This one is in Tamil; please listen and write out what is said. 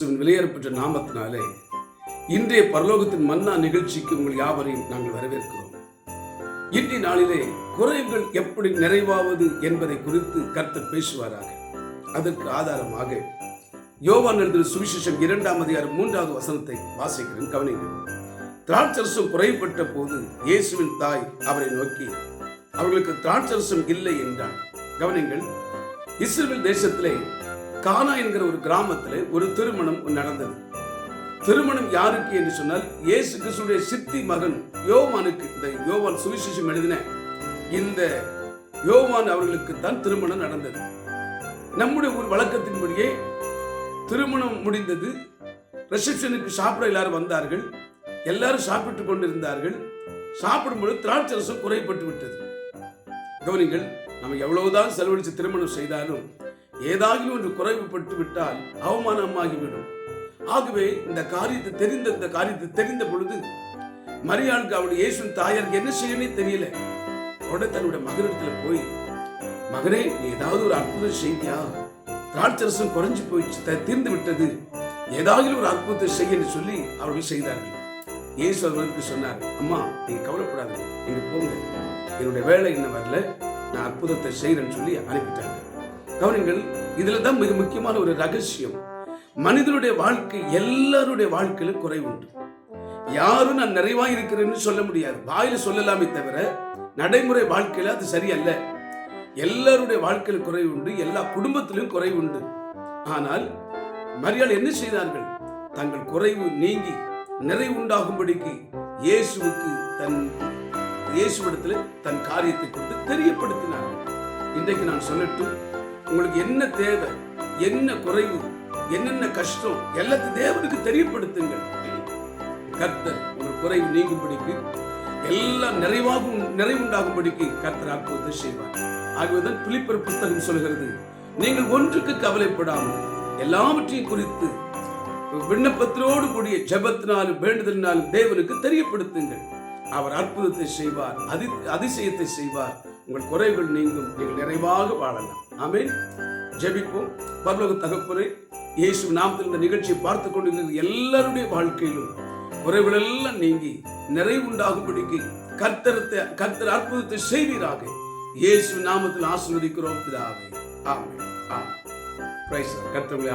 வெளியேறப்பெற்ற நாமத்தினாலே இன்றைய பரலோகத்தின் மன்னா நிகழ்ச்சிக்கு உங்கள் யாவரையும் நாங்கள் வரவேற்கிறோம். இன்றைய நாளிலே குறைவுகள் எப்படி நிறைவாவது என்பதை குறித்து கர்த்தர் பேசுவாராக. அதற்கு ஆதாரமாக யோவான் எழுதிய சுவிசேஷம் இரண்டாம் அதிகாரம் மூன்றாவது வசனத்தை வாசிக்கிறேன் கவனிங்கள் திராட்சரசம் குறைபட்ட போது இயேசுவின் தாய் அவரை நோக்கி அவர்களுக்கு திராட்சரசம் இல்லை என்றான். கவனிங்கள் இஸ்ரேல் தேசத்திலே கானா என்கிற ஒரு கிராமத்தில் ஒரு திருமணம் நடந்தது. திருமணம் யாருக்கு என்று சொன்னால் இயேசு கிறிஸ்துடைய சித்தி மகன் யோவானுக்கு இந்த யோவான் சுவிசேஷம் எழுதின இந்த யோவான் அவர்களுக்கு தான் திருமணம் நடந்தது. நம்முடைய ஒரு வழக்கத்தின்படியே திருமணம் முடிந்தது. ரிசப்ஷனுக்கு சாப்பிட எல்லாரும் வந்தார்கள். எல்லாரும் சாப்பிட்டு கொண்டிருந்தார்கள். சாப்பிடும்போது திராட்சரசம் குறைப்பட்டு விட்டது கவனிங்கள் நம்ம எவ்வளவுதான் செலவழித்து திருமணம் செய்தாலும் ஏதாகிலும் ஒன்று குறைவுபட்டு விட்டால் அவமானமாகிவிடும். ஆகவே இந்த காரியத்தை தெரிந்த இந்த காரியத்தை தெரிந்த பொழுது மரியாளுக்கு அவளுடைய இயேசுவின் தாயாருக்கு என்ன செய்யணும்னே தெரியல. உடனே தன்னுடைய மகனிடத்துல போய் மகனே நீ ஏதாவது ஒரு அற்புதம் செய்தியா? திராட்சரசம் குறைஞ்சு போயிடுச்சு த- தீர்ந்து விட்டது. ஏதாவது ஒரு அற்புதத்தை செய்ய சொல்லி அவர்கள் செய்தார்கள். இயேசு அவர்களுக்கு சொன்னார் அம்மா நீங்க கவலைப்படாதீங்க. நீங்க போங்க. என்னுடைய வேலை இன்னும் வரல? நான் அற்புதத்தை செய்யறேன்னு சொல்லி அனுப்பிட்டாங்க. கவனிங்கள் இதுல தான் மிக முக்கியமான ஒரு ரகசியம். மனிதனுடைய வாழ்க்கை எல்லாருடைய வாழ்க்கையில குறை உண்டு யாரும் நான் நிறைவா இருக்கிறேன்னு சொல்ல முடியாது. வாயில சொல்லலாமே தவிர நடைமுறை வாழ்க்கையில அது சரியல்ல. எல்லாருடைய வாழ்க்கையில குறை உண்டு எல்லா குடும்பத்திலும் குறை உண்டு ஆனால் மரியாள் என்ன செய்தார்கள்? தங்கள் குறைவு நீங்கி நிறைவு உண்டாகும்படிக்கு இயேசுவுக்கு தன் இயேசுவிடத்தில் தன் காரியத்தை கொண்டு தெரியப்படுத்தினார்கள். இன்றைக்கு நான் சொல்லட்டும் உங்களுக்கு என்ன தேவை என்ன குறைவு என்னென்ன கஷ்டம் எல்லாத்தையும் தேவனுக்கு தெரியப்படுத்துங்கள். கர்த்தர் ஒரு குறைவு நீங்கும்படிக்கு எல்லாம் நிறைவாகும் நிறைவுண்டாகும்படிக்கு கர்த்தர் அற்புதத்தை செய்வார். ஆகவேதான் பிலிப்பர் புத்தகம் சொல்கிறது நீங்கள் ஒன்றுக்கு கவலைப்படாமல் எல்லாவற்றையும் குறித்து விண்ணப்பத்தினோடு கூடிய ஜபத்தினாலும் வேண்டுதலினாலும் தேவனுக்கு தெரியப்படுத்துங்கள். அவர் அற்புதத்தை செய்வார் அதி அதிசயத்தை செய்வார். உங்கள் குறைகள் நீங்கும் நீங்கள் நிறைவாக வாழலாம். ஆமென். ஜெபிப்போம். பரலோக தகப்பனை இயேசு நாமத்தில் இந்த நிகழ்ச்சியை பார்த்து கொண்டிருக்கிற எல்லாருடைய வாழ்க்கையிலும் குறைகள் எல்லாம் நீங்கி நிறைவுண்டாகும்படிக்கு கர்த்தரத்தை கர்த்தர் அற்புதத்தை செய்வீராக. இயேசு நாமத்தில் ஆசிர்வதிக்கிறோம் பிதாவே. ஆமே ஆமென். பிரைஸ் கர்த்தர்